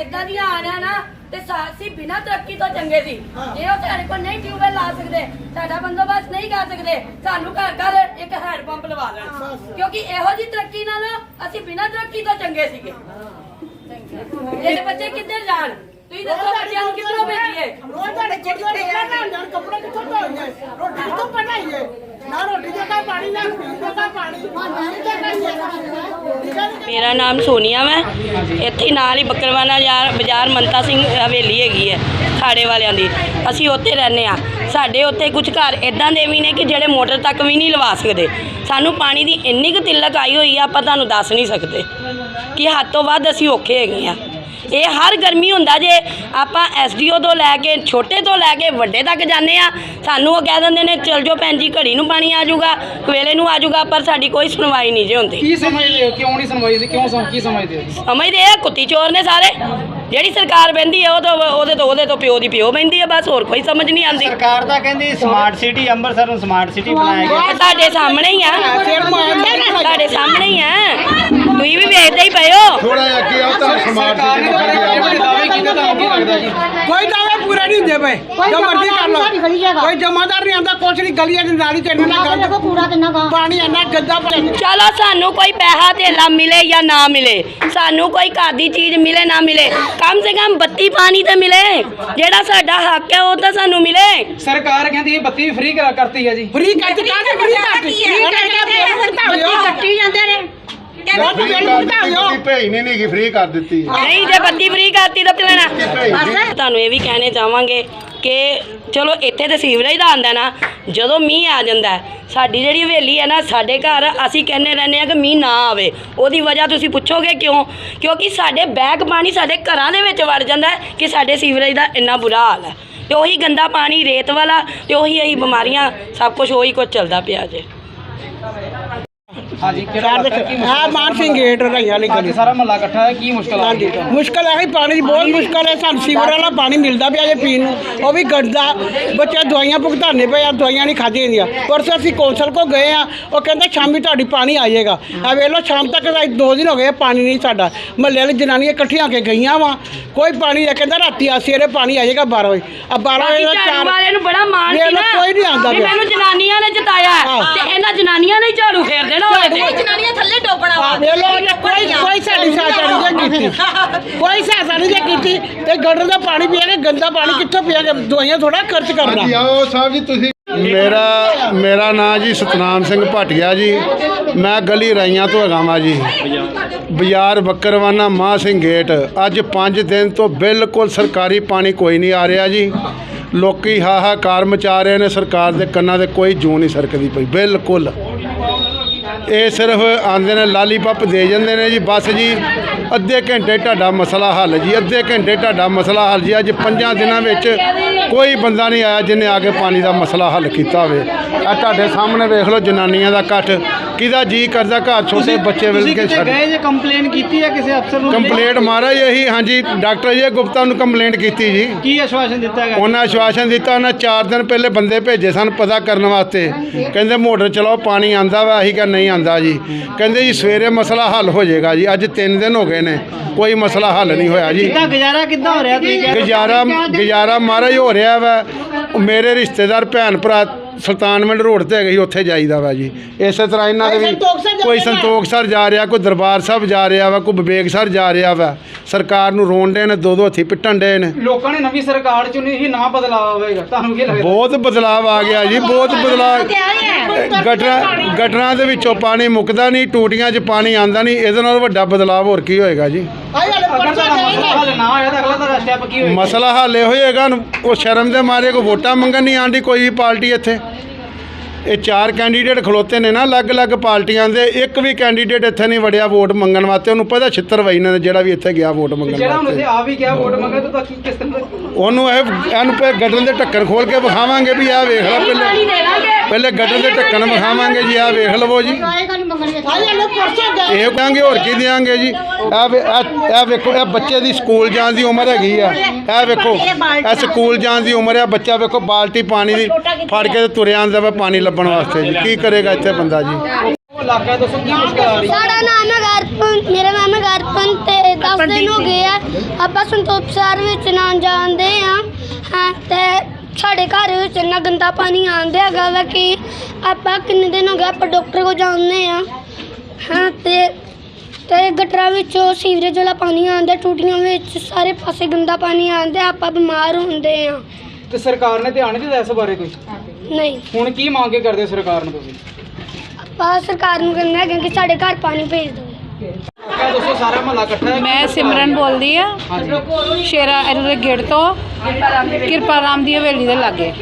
ਇਦਾਂ ਦੀਆਂ ਆਣਿਆ ਨਾ ਤੇ ਸਾਸੀ ਬਿਨਾਂ ਤਰੱਕੀ ਤੋਂ ਚੰਗੇ ਸੀ। ਜੇ ਉਹ ਸਾਡੇ ਕੋਲ ਨਹੀਂ ਟਿਊਬਵੈਲ ਲਾ ਸਕਦੇ ਸਾਡਾ ਬੰਦੋਬਸਤ ਨਹੀਂ ਕਰ ਸਕਦੇ ਸਾਨੂੰ ਘਰ ਘਰ ਇੱਕ ਹੈਂਡ ਪੰਪ ਲਵਾ ਲੈਣ ਕਿਉਂਕਿ ਇਹੋ ਜੀ ਤਰੱਕੀ ਨਾਲ ਅਸੀਂ ਬਿਨਾਂ ਤਰੱਕੀ ਤੋਂ ਚੰਗੇ ਸੀਗੇ। ਇਹਦੇ ਬੱਚੇ ਕਿੱਧਰ ਜਾਣ? ਤੁਸੀਂ ਦੱਸੋ ਬੱਚਿਆਂ ਨੂੰ ਕਿੱਧਰੋਂ ਭੇਜੀਏ? ਰੋਜ਼ ਤੁਹਾਡੇ ਕਿੱਥੇ ਰਹਿਣਾ ਜਾਣ ਕੱਪੜੇ ਕਿੱਥੋਂ ਧੋਈਏ? ਰੋਟੀ ਕਿੱਥੋਂ ਬਣਾਈਏ? ਨਾ ਰੋਟੀ ਜੋਗਾ ਪਾਣੀ ਨਾ ਪੀਣ ਜੋਗਾ ਪਾਣੀ। ਹੈ ਨੀ? ਮੇਰਾ ਨਾਮ ਸੋਨੀਆ ਮੈਂ ਇੱਥੇ ਨਾਲ ਹੀ ਬੱਕਰਵਾਨਾ ਯਾਰ, ਬਾਜ਼ਾਰ ਮੰਤਾ ਸਿੰਘ ਹਵੇਲੀ ਹੈਗੀ ਹੈ, ਖਾੜੇ ਵਾਲਿਆਂ ਦੀ। ਅਸੀਂ ਉੱਥੇ ਰਹਿੰਦੇ ਆ ਸਾਡੇ ਉੱਥੇ ਕੁਝ ਘਰ ਇਦਾਂ ਦੇ ਵੀ ਨੇ ਕਿ ਜਿਹੜੇ ਮੋਟਰ ਤੱਕ ਵੀ ਨਹੀਂ ਲਵਾ ਸਕਦੇ। ਸਾਨੂੰ ਪਾਣੀ ਦੀ ਇੰਨੀ ਕੁ ਤਿੱਲਕ ਆਈ ਹੋਈ ਆ, ਆਪਾਂ ਤੁਹਾਨੂੰ ਦੱਸ ਨਹੀਂ ਸਕਦੇ। ਕਿ ਹੱਦ ਤੋਂ ਵੱਧ ਅਸੀਂ ਔਖੇ ਹੈਗੇ ਆ ਇਹ ਹਰ ਗਰਮੀ ਹੁੰਦਾ ਜੇ ਆਪਾਂ ਐਸਡੀਓ ਤੋਂ ਲੈ ਕੇ ਛੋਟੇ ਤੋਂ ਲੈ ਕੇ ਵੱਡੇ ਤੱਕ ਜਾਂਦੇ ਆ ਸਾਨੂੰ ਉਹ ਕਹਿ ਦਿੰਦੇ ਨੇ ਚਲ ਜਾਓ ਭੈਣ ਜੀ ਘੜੀ ਨੂੰ ਪਾਣੀ ਆ ਜਾਊਗਾ ਕਵੇਲੇ ਨੂੰ ਆ ਜਾਊਗਾ ਪਰ ਸਾਡੀ ਕੋਈ ਸੁਣਵਾਈ ਨਹੀਂ ਜੇ ਹੁੰਦੀ। ਕੀ ਸਮਝਦੇ ਹੋ? ਕਿਉਂ ਨਹੀਂ ਸੁਣਵਾਈ ਦੀ? ਕਿਉਂ ਸਮ ਕੀ ਸਮਝਦੇ ਹੋ? ਸਮਝਦੇ ਆ ਕੁੱਤੀ ਚੋਰ ਨੇ ਸਾਰੇ। ਜਿਹੜੀ ਸਰਕਾਰ ਬਹਿੰਦੀ ਆ ਉਹ ਤੋਂ ਉਹਦੇ ਤੋਂ ਉਹਦੇ ਤੋਂ ਪਿਓ ਦੀ ਪਿਓ ਬਹਿੰਦੀ ਆ ਬਸ ਹੋਰ ਕੋਈ ਸਮਝ ਨਹੀਂ ਆਉਂਦੀ। ਸਰਕਾਰ ਤਾਂ ਕਹਿੰਦੀ ਸਮਾਰਟ ਸਿਟੀ ਅੰਮ੍ਰਿਤਸਰ ਨੂੰ ਸਮਾਰਟ ਸਿਟੀ ਬਣਾਇਆ ਗਿਆ। ਤੁਹਾਡੇ ਸਾਹਮਣੇ ਹੀ ਆ। ਤੁਹਾਡੇ ਸਾਹਮਣੇ ਹੀ ਆ। ਵੇਖਦੇ ਹੀ ਪਏ ਹੋ। ਥੋੜਾ ਜਿਹਾ ਅੱਗੇ ਆਓ ਤਾਂ ਸਮਾਰਟ ਸਰਕਾਰ ਨੇ ਤੁਹਾਡੇ ਦਾਅਵੇ ਕੀਤੇ ਤੁਹਾਨੂੰ ਕੀ ਲੱਗਦਾ ਜੀ ਕੋਈ ਦਾਅਵੇ ਪੂਰੇ ਨਹੀਂ ਹੁੰਦੇ ਪਏ ਜੋ ਮਰਜ਼ੀ ਕਰ ਲਓ। ਕੋਈ ਜਮਾਦਾਰ ਨਹੀਂ ਆਉਂਦਾ ਕੁਛ ਨਹੀਂ ਗਲੀਆਂ ਦੀ ਨਾਲੀ ਚ ਇੰਨਾ ਗੰਦ ਪੂਰਾ ਕਿੰਨਾ ਗਾ। ਪਾਣੀ ਇੰਨਾ ਗੰਦਾ ਚਲੋ ਸਾਨੂੰ ਕੋਈ ਪੈਸਾ ਧੇਲਾ ਮਿਲੇ ਜਾਂ ਨਾ ਮਿਲੇ। ਸਾਨੂੰ ਕੋਈ ਘਰ ਦੀ ਚੀਜ਼ ਮਿਲੇ ਨਾ ਮਿਲੇ। ਕਮ ਸੇ ਕਮ ਬੱਤੀ ਪਾਣੀ ਤੇ ਮਿਲੇ। ਜਿਹੜਾ ਸਾਡਾ ਹੱਕ ਹੈ ਉਹ ਤਾਂ ਸਾਨੂੰ ਮਿਲੇ। ਸਰਕਾਰ ਕਹਿੰਦੀ ਇਹ ਬੱਤੀ ਫ੍ਰੀ ਕਰਤੀ ਹੈ ਜੀ। ਫ੍ਰੀ ਕੱਟ ਕਾਹਦੇ ਫ੍ਰੀ ਕੱਟ ਕੱਟੀ ਜਾਂਦੇ ਨੇ। ਬਹੁਤ ਬਿੱਲ ਘਟਾਇਓ ਭੇਜ ਨਹੀਂ ਨਹੀਂ ਫ੍ਰੀ ਕਰ ਦਿੱਤੀ। ਨਹੀਂ ਜੇ ਬੱਤੀ ਫ੍ਰੀ ਕਰਤੀ ਤਾਂ ਲੈਣਾ ਤੁਹਾਨੂੰ ਇਹ ਵੀ ਕਹਿਣੇ ਚਾਹਾਂਗੇ ਕਿ ਚਲੋ ਇੱਥੇ ਤੇ ਸੀਵਰੇਜ ਦਾ ਆਂਦਾ ਨਾ ਜਦੋਂ ਮੀਂਹ ਆ ਜਾਂਦਾ ਹੈ, ਸਾਡੀ ਜਿਹੜੀ ਹਵੇਲੀ ਹੈ ਨਾ ਸਾਡੇ ਘਰ ਅਸੀਂ ਕਹਿੰਦੇ ਰਹਿੰਦੇ ਆ ਕਿ ਮੀਂਹ ਨਾ ਆਵੇ। ਉਹਦੀ ਵਜ੍ਹਾ ਤੁਸੀਂ ਪੁੱਛੋਗੇ ਕਿਉਂ? ਕਿਉਂਕਿ ਸਾਡੇ ਬੈਗ ਪਾਣੀ ਸਾਡੇ ਘਰਾਂ ਦੇ ਵਿੱਚ ਵੜ ਜਾਂਦਾ ਹੈ ਕਿ ਸਾਡੇ ਸੀਵਰੇਜ ਦਾ ਇੰਨਾ ਬੁਰਾ ਹਾਲ ਹੈ। ਤੇ ਉਹੀ ਗੰਦਾ ਪਾਣੀ ਰੇਤ ਵਾਲਾ ਤੇ ਉਹੀ ਇਹੀ ਬਿਮਾਰੀਆਂ ਸਭ ਕੁਝ ਉਹੀ ਕੁਝ ਚੱਲਦਾ ਪਿਆ ਜੇ। ਹਾਂਜੀ ਕਿਹੜਾ ਇਲਾਕਾ ਹੈ? ਕੀ ਹਾਂ ਮਾਨ ਸਿੰਘ ਗੇਟ ਰਹੀਆਂ ਵਾਲੀ ਅੱਜ ਗਲੀ। ਸਾਰਾ ਮਹੱਲਾ ਇਕੱਠਾ ਹੈ ਕੀ ਮੁਸ਼ਕਲ ਆ? ਰਹੀ ਹੈ ਤੁਹਾਨੂੰ? ਮੁਸ਼ਕਲ ਹੈ ਪਾਣੀ ਦੀ ਬਹੁਤ ਮੁਸ਼ਕਲ ਹੈ। ਸਾਨੂੰ ਸੀਵਰ ਵਾਲਾ ਪਾਣੀ ਮਿਲਦਾ ਪਿਆ ਜੇ ਪੀਣ ਨੂੰ। ਉਹ ਵੀ ਗੰਦਾ ਬੱਚੇ ਦਵਾਈਆਂ ਭੁਗਤਾਨੇ ਪਏ ਆ ਦਵਾਈਆਂ ਨਹੀਂ ਖਾਧੀਆਂ ਜਾਂਦੀਆਂ। ਪਰਸੋਂ ਅਸੀਂ ਕੌਂਸਲ ਕੋ ਗਏ ਆ ਉਹ ਕਹਿੰਦਾ ਸ਼ਾਮੀ ਤੁਹਾਡੀ ਪਾਣੀ ਆ ਜਾਏਗਾ। ਆ ਵੇਖ ਲਓ ਸ਼ਾਮ ਤੱਕ ਦਾ ਦੋ ਦਿਨ ਹੋ ਗਏ ਪਾਣੀ ਨਹੀਂ ਸਾਡਾ। ਮਹੱਲੇ ਵਾਲੀ ਜਨਾਨੀਆਂ ਇਕੱਠੀਆਂ ਹੋ ਕੇ ਗਈਆਂ ਵਾ। ਕੋਈ ਪਾਣੀ ਨਹੀਂ ਕਹਿੰਦਾ ਰਾਤੀ ਆ ਸਵੇਰੇ ਪਾਣੀ ਆ ਜਾਏਗਾ 12 ਵਜੇ। ਆ 12 ਵਜੇ ਦਾ ਝਾੜੂ ਚਾਰ ਵਾਲੇ ਨੂੰ ਬੜਾ ਮਾਣ ਵੇਖ ਸੀ ਲਓ, ਨਾ। ਕੋਈ ਨਹੀਂ ਆਉਂਦਾ ਵੀ ਪਿਆ। ਮੈਨੂੰ ਜਨਾਨੀਆਂ ਨੇ ਜਿਤਾਇਆ। ਹੈ। ਹਾਂ। ਤੇ ਇਹਨਾਂ ਜਨਾਨੀਆਂ ਨੇ ਹੀ ਝਾੜੂ ਫੇਰ ਦੇਣਾ ਉਹਦੇ ਤੇ ਜਨਾਨੀਆਂ ਥੱਲੇ ਡੋਬਣਾ ਵਾ। ਵੇਖ ਲਓ ਉਹਨੇ ਕੋਈ ਕੋਈ ਸਾਡੀ ਸਹਾਇਤਾ ਨਹੀਂ ਜੇ ਕੀਤੀ। ਕੋਈ ਸਹਾਇਤਾ ਨਹੀਂ ਜੇ ਕੀਤੀ ਤੇ ਗਟਰ ਦਾ ਪਾਣੀ ਪੀਆਂਗੇ ਗੰਦਾ ਪਾਣੀ ਕਿੱਥੋਂ ਪੀਆਂਗੇ? ਦਵਾਈਆਂ ਥੋੜਾ ਖਰਚ ਕਰਨਾ। ਹਾਂਜੀ ਆਓ ਸਾਹਿਬ ਜੀ ਤੁਸੀਂ ਮੇਰਾ ਮੇਰਾ ਨਾਂ ਜੀ ਸਤਨਾਮ ਸਿੰਘ ਭਾਟੀਆ ਜੀ। ਮੈਂ ਗਲੀ ਰਾਈਆਂ ਤੋਂ ਹੈਗਾ ਵਾਂ ਜੀ। ਬਾਜ਼ਾਰ ਬੱਕਰਵਾਨਾ ਮਾਹ ਸਿੰਘ ਗੇਟ। ਅੱਜ 5 ਦਿਨ ਤੋਂ ਬਿਲਕੁਲ ਸਰਕਾਰੀ ਪਾਣੀ ਕੋਈ ਨਹੀਂ ਆ ਰਿਹਾ ਜੀ। ਲੋਕੀ ਹਾਹਾਕਾਰ ਮਚਾ ਰਹੇ ਨੇ ਸਰਕਾਰ ਦੇ ਕੰਨਾਂ ਤੇ ਕੋਈ ਜੂ ਨਹੀਂ ਸਰਕਦੀ ਪਈ ਬਿਲਕੁਲ। ਇਹ ਸਿਰਫ ਆਂਦੇ ਨੇ ਲਾਲੀਪਪ ਦੇ ਜਾਂਦੇ ਨੇ ਜੀ, ਬਸ ਜੀ, ਅੱਧੇ ਘੰਟੇ ਤੁਹਾਡਾ ਮਸਲਾ ਹੱਲ ਜੀ, ਅੱਧੇ ਘੰਟੇ ਤੁਹਾਡਾ ਮਸਲਾ ਹੱਲ ਜੀ। ਅੱਜ ਪੰਜਾਂ ਦਿਨਾਂ ਵਿੱਚ ਕੋਈ ਬੰਦਾ ਨਹੀਂ ਆਇਆ ਜਿਹਨੇ ਆ ਕੇ ਪਾਣੀ ਦਾ ਮਸਲਾ ਹੱਲ ਕੀਤਾ ਹੋਵੇ। ਆ ਤੁਹਾਡੇ ਸਾਹਮਣੇ ਵੇਖ ਲਓ ਜਨਾਨੀਆਂ ਦਾ ਇਕੱਠ। ਕਿਹਦਾ ਜੀ ਕਰਦਾ ਘਰ ਛੋਟੇ ਬੱਚੇ ਤੁਸੀਂ ਕੇ ਛੱਡ। ਗਏ ਜੇ ਕੰਪਲੇਨ ਕੀਤੀ ਹੈ ਕਿਸੇ ਅਫਸਰ ਨੂੰ? ਕੰਪਲੇਂਟ ਮਹਾਰਾਜ ਇਹੀ ਹਾਂਜੀ ਡਾਕਟਰ ਜੀ ਗੁਪਤਾ ਨੂੰ ਕੰਪਲੇਂਟ ਕੀਤੀ ਜੀ। ਕੀ ਆਸ਼ਵਾਸਨ ਦਿੱਤਾ ਗਿਆ ਉਹਨਾਂ ਆਸ਼ਵਾਸਨ ਦਿੱਤਾ ਉਹਨਾਂ 4 ਦਿਨ ਪਹਿਲੇ ਬੰਦੇ ਭੇਜੇ ਸਨ ਪਤਾ ਕਰਨ ਵਾਸਤੇ। ਕਹਿੰਦੇ ਮੋਟਰ ਚਲਾਓ ਪਾਣੀ ਆਂਦਾ ਵਾ ਅਸੀਂ ਕਿਹਾ ਨਹੀਂ ਆਂਦਾ ਜੀ। ਕਹਿੰਦੇ ਜੀ ਸਵੇਰੇ ਮਸਲਾ ਹੱਲ ਹੋ ਜਾਏਗਾ ਜੀ ਅੱਜ 3 ਦਿਨ ਹੋ ਗਏ ਨੇ ਕੋਈ ਮਸਲਾ ਹੱਲ ਨਹੀਂ ਹੋਇਆ ਜੀ। ਕਿੱਦਾਂ ਗੁਜ਼ਾਰਾ ਕਿੱਦਾਂ ਹੋ ਰਿਹਾ ਤੁਸੀਂ? ਗੁਜ਼ਾਰਾ ਗੁਜ਼ਾਰਾ ਮਹਾਰਾਜ ਹੋ ਰਿਹਾ ਵਾ। ਮੇਰੇ ਰਿਸ਼ਤੇਦਾਰ ਭੈਣ ਭਰਾ ਸੁਲਤਾਨਵਿੰਡ ਰੋਡ ਤੇ ਹੈਗੇ ਸੀ ਉੱਥੇ ਜਾਈਦਾ ਵਾ ਜੀ। ਇਸੇ ਤਰ੍ਹਾਂ ਇਹਨਾਂ ਦੇ ਵੀ ਕੋਈ। ਸੰਤੋਖ ਸਰ ਜਾ ਰਿਹਾ ਕੋਈ ਦਰਬਾਰ ਸਾਹਿਬ ਜਾ ਰਿਹਾ ਵਾ ਕੋਈ ਵਿਵੇਕ ਸਰ ਜਾ ਰਿਹਾ ਵਾ। ਸਰਕਾਰ ਨੂੰ ਰੋਣ ਦੇ ਨੇ ਦੋ ਦੋ ਹੱਥੀ ਪਿੱਟਣ ਦੇ ਨੇ। ਲੋਕਾਂ ਨੇ ਨਵੀਂ ਸਰਕਾਰ ਚੁਣੀ ਸੀ ਨਾ ਬਦਲਾਅ ਹੋਵੇਗਾ ਤੁਹਾਨੂੰ ਕੀ ਲੱਗਦਾ? ਬਹੁਤ ਬਦਲਾਅ ਆ ਗਿਆ ਜੀ ਬਹੁਤ ਬਦਲਾਅ ਗਟਰਾਂ ਗਟਰਾਂ ਦੇ ਵਿੱਚੋਂ ਪਾਣੀ ਮੁੱਕਦਾ ਨਹੀਂ ਟੂਟੀਆਂ 'ਚ ਪਾਣੀ ਆਂਦਾ ਨਹੀਂ ਇਹਦੇ ਨਾਲ ਵੱਡਾ ਬਦਲਾਅ ਹੋਰ ਕੀ ਹੋਏਗਾ ਜੀ? ਮਸਲਾ ਹੱਲ ਹੋਏਗਾ? ਮਸਲਾ ਹੱਲ ਇਹ ਹੋਏਗਾ ਨੂੰ- ਉਹ ਸ਼ਰਮ ਦੇ ਮਾਰੇ ਕੋ ਵੋਟਾਂ ਮੰਗਣ ਨਹੀਂ ਆਂਦੀ ਕੋਈ ਵੀ ਪਾਰਟੀ ਇੱਥੇ। ਇਹ ਚਾਰ ਕੈਂਡੀਡੇਟ ਖਲੋਤੇ ਨੇ ਨਾ ਅਲੱਗ-ਅਲੱਗ ਪਾਰਟੀਆਂ ਦੇ ਇੱਕ ਵੀ ਕੈਂਡੀਡੇਟ ਇੱਥੇ ਨਹੀਂ ਵੜਿਆ ਵੋਟ ਮੰਗਣ ਵਾਸਤੇ ਉਹਨੂੰ ਪਤਾ ਛਿੱਤਰ ਵਈ ਨੇ ਜਿਹੜਾ ਵੀ ਇੱਥੇ ਗਿਆ ਵੋਟ ਮੰਗਣ ਜਿਹੜਾ ਹੁਣ ਵਾਸਤੇ। ਆ ਵੀ ਗਿਆ ਵੋਟ ਮੰਗੇ ਤਾਂ ਕੀ ਕਿਸ ਤਰ੍ਹਾਂ ਦਾ- ਉਹਨੂੰ ਇਹ ਇਹਨੂੰ ਪਹਿਲੇ ਗਟਰ ਦੇ ਢੱਕਣ ਖੋਲ ਕੇ ਵਿਖਾਵਾਂਗੇ ਵੀ ਆਹ ਵੇਖ ਲੈ ਪਾਣੀ ਪਹਿਲੇ ਪਹਿਲੇ ਗਟਰ ਦੇ ਢੱਕਣ ਵਿਖਾਵਾਂਗੇ ਜੀ ਆਹ ਵੇਖ ਲਵੋ ਜੀ। ਇਹ ਕਹਾਂਗੇ ਹੋਰ ਕੀ ਦਿਆਂਗੇ ਜੀ? ਇਹ ਵੇ- ਇਹ ਇਹ ਵੇਖੋ ਇਹ ਬੱਚੇ ਦੀ ਸਕੂਲ ਜਾਣ ਦੀ ਉਮਰ ਹੈਗੀ ਆ। ਇਹ ਵੇਖੋ ਇਹ ਸਕੂਲ ਜਾਣ ਦੀ ਉਮਰ ਆ ਬੱਚਾ ਵੇਖੋ ਬਾਲਟੀ ਪਾਣੀ ਦੀ ਫੜ ਕੇ ਤੇ ਤੁਰਿਆ ਆਂਦਾ ਵਾ ਪਾਣੀ ਲੱਭਣ ਵਾਸਤੇ ਜੀ। ਕੀ ਕਰੇਗਾ ਇੱਥੇ ਬੰਦਾ ਜੀ? ਉਹ ਇਲਾਕਾ ਦੱਸੋ ਕੀ ਮੁਸ਼ਕਲ ਆ ਰਹੀ ਹੈ ਸਾਡਾ ਨਾਮ ਹੈ ਗਰਪਨ ਮੇਰਾ ਨਾਮ ਹੈ ਗਰਪਨ ਤੇ 10 ਦਿਨ ਹੋ ਗਏ ਆ। ਆਪਾਂ ਸੰਤੋਖ ਸ਼ਹਿਰ ਵਿੱਚ ਨਾ ਜਾਂਦੇ ਆ। ਹਾਂ ਤੇ ਸਾਡੇ ਘਰ ਵਿੱਚ ਇੰਨਾ ਗੰਦਾ ਪਾਣੀ ਆਉਂਦਾ ਹੈਗਾ ਵਾ ਕਿ ਆਪਾਂ ਕਿੰਨੇ ਦਿਨ ਹੋ ਗਏ ਆਪਾਂ ਡਾਕਟਰ ਕੋਲ ਜਾਂਦੇ ਆ। ਹਾਂ ਤੇ ਤੇ ਗਟਰਾਂ ਵਿੱਚੋਂ ਸੀਵਰੇਜ ਵਾਲਾ ਪਾਣੀ ਆਉਂਦਾ ਟੂਟੀਆਂ ਵਿੱਚ ਸਾਰੇ ਪਾਸੇ ਗੰਦਾ ਪਾਣੀ ਆਉਂਦਾ ਆਪਾਂ ਬਿਮਾਰ ਹੁੰਦੇ ਆ। ਤੇ ਸਰਕਾਰ ਨੇ ਧਿਆਨ ਨਹੀਂ ਦਿੱਤਾ ਇਸ ਬਾਰੇ ਕੋਈ? ਨਹੀਂ। ਹੁਣ ਕੀ ਮੰਗ ਕੇ ਕਰਦੇ ਸਰਕਾਰ ਨੂੰ ਤੁਸੀਂ? ਆਪਾਂ ਸਰਕਾਰ ਨੂੰ ਕਹਿੰਦੇ ਹੈਗੇ ਕਿ ਸਾਡੇ ਘਰ ਪਾਣੀ ਭੇਜ ਦਿਓ। ਸਾਰਾ ਮਹੱਲਾ ਇਕੱਠਾ ਮੈਂ ਸਿਮਰਨ ਬੋਲਦੀ ਆ। ਸ਼ੇਰਾ ਇਹਦੇ ਗੇਟ ਤੋਂ ਕਿਰਪਾ ਰਾਮ ਦੀ ਹਵੇਲੀ ਦੇ ਲਾਗੇ।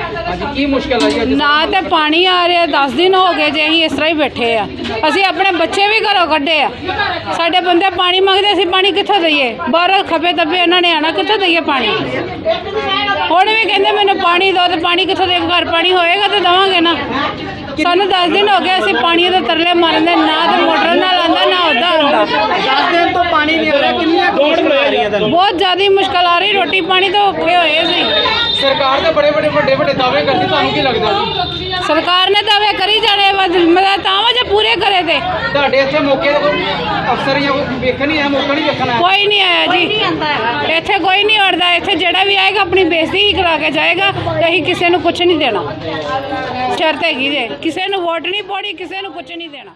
ਕੀ ਮੁਸ਼ਕਲ ਆਈ ਨਾ ਤੇ ਪਾਣੀ ਆ ਰਿਹਾ 10 ਦਿਨ ਹੋ ਗਏ ਜੇ ਅਸੀਂ ਇਸ ਤਰ੍ਹਾਂ ਹੀ ਬੈਠੇ ਆ। ਅਸੀਂ ਆਪਣੇ ਬੱਚੇ ਵੀ ਘਰੋਂ ਕੱਢੇ ਆ। ਸਾਡੇ ਬੰਦੇ ਪਾਣੀ ਮੰਗਦੇ, ਅਸੀਂ ਪਾਣੀ ਕਿੱਥੋਂ ਦਈਏ? ਬਾਹਰ ਖੱਬੇ ਦੱਬੇ ਇਹਨਾਂ ਨੇ ਆਣਾ ਕਿੱਥੋਂ ਦਈਏ ਪਾਣੀ? ਹੁਣ ਵੀ ਕਹਿੰਦੇ ਮੈਨੂੰ ਪਾਣੀ ਦਿਓ ਤੇ ਪਾਣੀ ਕਿੱਥੋਂ ਦੇ, ਘਰ ਪਾਣੀ ਹੋਏਗਾ ਤੇ ਦਵਾਂਗੇ ਨਾ। ਸਾਨੂੰ 10 ਦਿਨ ਹੋ ਗਏ ਅਸੀਂ ਪਾਣੀ ਦੇ ਤਰਲੇ ਮਾਰਦੇ ਨਾ ਤੇ ਮੋਟਰ ਨਾਲ ਆਂਦਾ ਨਾ ਉਹਦਾ ਆਂਦਾ 10 ਦਿਨ ਤੋਂ ਪਾਣੀ ਨਹੀਂ ਆ ਰਿਹਾ ਕਿੰਨੀਆਂ ਮੁਸ਼ਕਲ ਆ ਰਹੀਆਂ ਤੁਹਾਨੂੰ ਬਹੁਤ ਜ਼ਿਆਦਾ ਮੁਸ਼ਕਲ ਆ ਰਹੀ ਰੋਟੀ ਪਾਣੀ ਤੋਂ ਔਖੇ ਹੋਏ ਸੀ ਸਰਕਾਰ ਦੇ ਬੜੇ ਬੜੇ ਵੱਡੇ ਵੱਡੇ ਦਾਅਵੇ ਕਰਦੀ ਤੁਹਾਨੂੰ ਕੀ ਲੱਗਦਾ ਸਰਕਾਰ ਨੇ ਦਾਅਵੇ ਕਰੀ ਬਸ ਮਤਲਬ ਤਾਂ ਵਾ ਜੇ ਪੂਰੇ ਕਰੇ ਤੇ। ਤੁਹਾਡੇ ਇੱਥੇ ਮੌਕੇ ਤੇ ਕੋਈ ਅਫਸਰ ਜਾਂ ਕੋਈ ਵੇਖਣ ਨਹੀਂ ਆਇਆ ਮੌਕਾ ਨਹੀਂ ਵੇਖਣ ਆਇਆ? ਕੋਈ ਨਹੀਂ ਆਇਆ ਜੀ। ਇੱਥੇ ਕੋਈ ਨਹੀਂ ਵੜਦਾ। ਇੱਥੇ ਜਿਹੜਾ ਵੀ ਆਏਗਾ ਆਪਣੀ ਬੇਇੱਜ਼ਤੀ ਹੀ ਕਰਾ ਕੇ ਜਾਏਗਾ। ਤੇ ਅਸੀਂ ਕਿਸੇ ਨੂੰ ਕੁਝ ਨਹੀਂ ਦੇਣਾ। ਸ਼ਰਤ ਹੈਗੀ ਜੇ। ਕਿਸੇ ਨੂੰ ਵੋਟ ਨਹੀਂ ਪਾਉਣੀ ਕਿਸੇ ਨੂੰ ਕੁਝ ਨਹੀਂ ਦੇਣਾ।